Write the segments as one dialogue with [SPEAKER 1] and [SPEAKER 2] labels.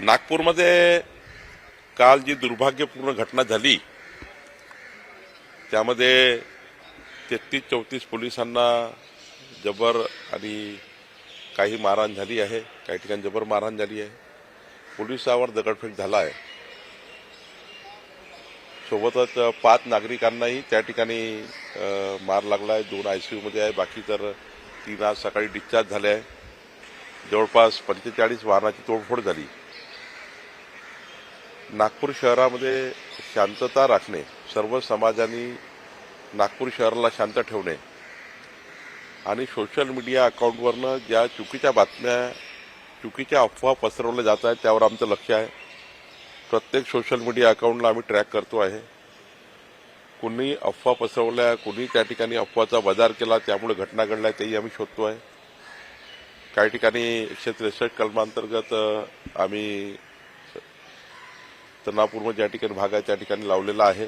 [SPEAKER 1] नागपूरमध्ये काल जी दुर्भाग्यपूर्ण घटना झाली त्यामध्ये तेहतीस चौतीस पोलिसांना जबर आणि काही मारहाण झाली आहे काही ठिकाणी जबर मारहाण झाली आहे. पोलिसावर दगडफेक झाला आहे सोबतच पाच नागरिकांनाही त्या ठिकाणी मार लागला आहे दोन आयसीयूमध्ये आहे बाकी तर तीन आज सकाळी डिस्चार्ज झाले आहे. जवळपास पंचेचाळीस वाहनाची तोडफोड झाली. नागपूर शहरामध्ये शांतता राखणे सर्व समाजाने नागपूर शहराला शांत ठेवणे आणि सोशल मीडिया अकाउंटवरनं ज्या चुकीच्या बातम्या चुकीच्या अफवा पसरवल्या जात आहेत त्यावर आमचं लक्ष आहे. प्रत्येक सोशल मीडिया अकाउंटला आम्ही ट्रॅक करतो आहे. कुणी अफवा पसरवल्या कुणी त्या ठिकाणी अफवाचा बाजार केला त्यामुळे घटना घडल्या तेही आम्ही शोधतो आहे. काही ठिकाणी एकशे त्रेसष्ट कलमांतर्गत आम्ही तर तनापूर्व ज्या ठिकाणी भाग आहे त्या ठिकाणी लावलेला आहे.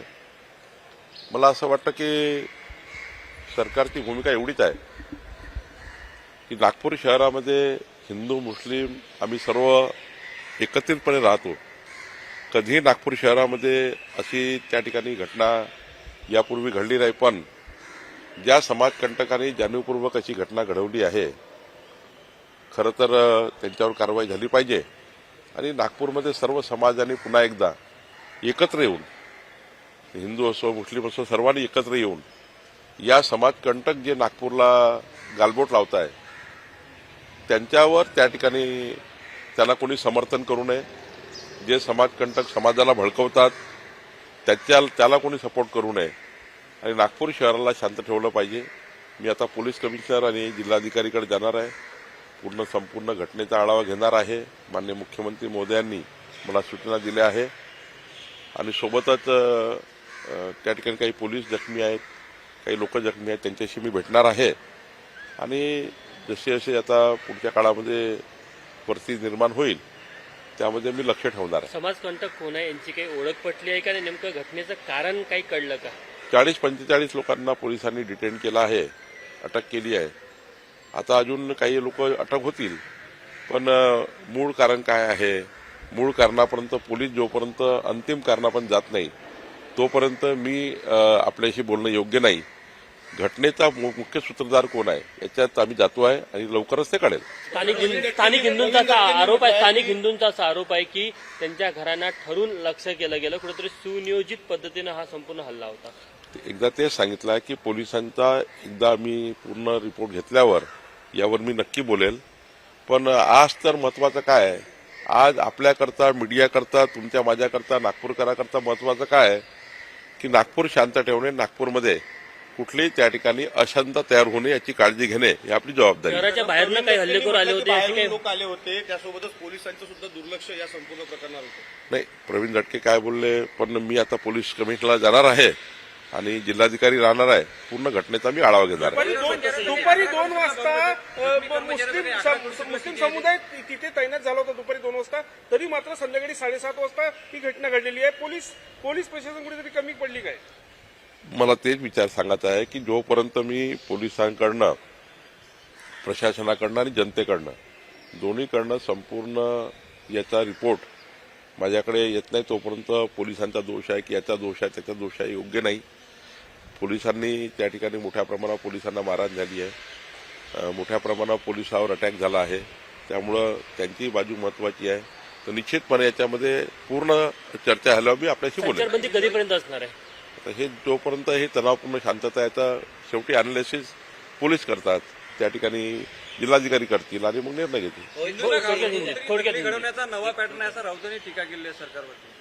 [SPEAKER 1] मला असं वाटतं की सरकारची भूमिका एवढीच आहे की नागपूर शहरामध्ये हिंदू मुस्लिम आम्ही सर्व एकत्रितपणे राहतो. कधीही नागपूर शहरामध्ये अशी त्या ठिकाणी घटना यापूर्वी घडली नाही पण ज्या समाजकंटकांनी जाणीवपूर्वक अशी घटना घडवली आहे खरं तर त्यांच्यावर कारवाई झाली पाहिजे. आणि नागपूरमध्ये सर्व समाजाने पुन्हा एकदा एकत्र येऊन हिंदू असो मुस्लिम असो सर्वांनी एकत्र येऊन या समाजकंटक जे नागपूरला गालबोट लावत आहे त्यांच्यावर त्या ठिकाणी त्याला कोणी समर्थन करू नये. जे समाजकंटक समाजाला भडकवतात त्याच्या त्याला कोणी सपोर्ट करू नये. आणि नागपूर शहराला शांत ठेवलं पाहिजे. मी आता पोलीस कमिशनर आणि जिल्हाधिकारीकडे जाणार आहे. पूर्ण संपूर्ण घटनेचा आढावा घेणार आहे. मान्य मुख्यमंत्री मोदयांनी मला सूचना दिल्या आहे आणि सोबतच त्या ठिकाणी काही पोलीस जखमी आहेत काही लोक जखमी आहेत त्यांच्याशी मी भेटणार आहे. आणि जसे जसे आता पुढच्या काळामध्ये परिस्थिती निर्माण होईल त्यामध्ये मी लक्ष ठेवणार आहे.
[SPEAKER 2] समाजकंटक कोण आहे यांची काही ओळख पटली आहे का? आणि नेमकं घटनेचं कारण काही कळलं का?
[SPEAKER 1] चाळीस पंचेचाळीस लोकांना पोलिसांनी डिटेन केलं आहे अटक केली आहे. आता अजून काही लोक अटक होतील. पण मूळ कारण काय आहे? मूळ कारणापर्यंत पोलीस जोपर्यंत अंतिम कारणापर्यंत जात नाही तोपर्यंत मी आपल्याशी बोलणं योग्य नाही. घटनेचा मुख्य सूत्रधार कोण आहे? याच्यात आम्ही जातो आहे आणि लवकरच ते कळेल.
[SPEAKER 2] स्थानिक हिंदू- स्थानिक हिंदूंचा आरोप आहे स्थानिक हिंदूंचा असा आरोप आहे की त्यांच्या घरांना ठरून लक्ष केलं गेलं. कुठेतरी सुनियोजित पद्धतीनं हा संपूर्ण हल्ला होता.
[SPEAKER 1] एकदा ते सांगितलं आहे की पोलिसांचा एकदा मी पूर्ण रिपोर्ट घेतल्यावर यावर मी नक्की बोलेल. पण आज तर महत्वाचं काय आहे? आज आपल्याकरता मीडियाकरता तुमच्या माझ्याकरता नागपूरकराकरता महत्वाचं काय आहे? की नागपूर शांत ठेवणे नागपूरमध्ये कुठलीही त्या ठिकाणी अशांत तयार होणे याची काळजी घेणे ही आपली जबाबदारी आहे.
[SPEAKER 2] शहराच्या बाहेरनं काही हल्लेखोर आले होते याची
[SPEAKER 3] बाहेरून
[SPEAKER 2] काही
[SPEAKER 3] लोक आले होते त्यासोबतच पोलिसांचं सुद्धा दुर्लक्ष या संपूर्ण प्रकरणावर होतं.
[SPEAKER 1] नाही प्रवीण दटके काय बोलले? पण मी आता पोलीस कमिशनरला जाणार आहे. आणि जिल्हाधिकारी राहणार आहे पूर्ण घटनेचा मी आढावा घेणार आहे.
[SPEAKER 4] दुपारी दोन वाजता मुस्लिम मुस्लिम समुदाय तिथे तैनात झाला होता दुपारी दोन वाजता. तरी मात्र संध्याकाळी साडेसात वाजता ही घटना घडलेली आहे. पोलीस पोलीस प्रशासन कुठेतरी कमी पडली काय?
[SPEAKER 1] मला तेच विचार सांगायचा आहे की जोपर्यंत मी पोलिसांकडनं प्रशासनाकडनं आणि जनतेकडनं दोन्हीकडनं संपूर्ण याचा रिपोर्ट माझ्याकडे येत नाही तोपर्यंत पोलिसांचा दोष आहे की याचा दोष आहे त्याचा दोष आहे योग्य नाही. पोलिसांनी त्या ठिकाणी मोठ्या प्रमाणावर पोलिसांना मारहाण झाली आहे. मोठ्या प्रमाणावर पोलिसावर अटॅक झाला आहे. त्यामुळं त्यांची बाजू महत्वाची आहे. तर निश्चितपणे याच्यामध्ये पूर्ण चर्चा झाल्यावर मी आपल्याशी बोलेन.
[SPEAKER 2] संचारबंदी कधीपर्यंत असणार आहे?
[SPEAKER 1] आता हे जोपर्यंत हे तणावपूर्ण शांतता आहे तर शेवटी अनालिसिस पोलीस करतात. त्या ठिकाणी जिल्हाधिकारी करतील आणि मग निर्णय घेतील.
[SPEAKER 2] थोडक्यात हिंदी- थोडक्यात हिंदी.
[SPEAKER 5] घडवण्याचा नवा पॅटर्न आहे असं राऊतांनी टीका केली आहे सरकारवरती.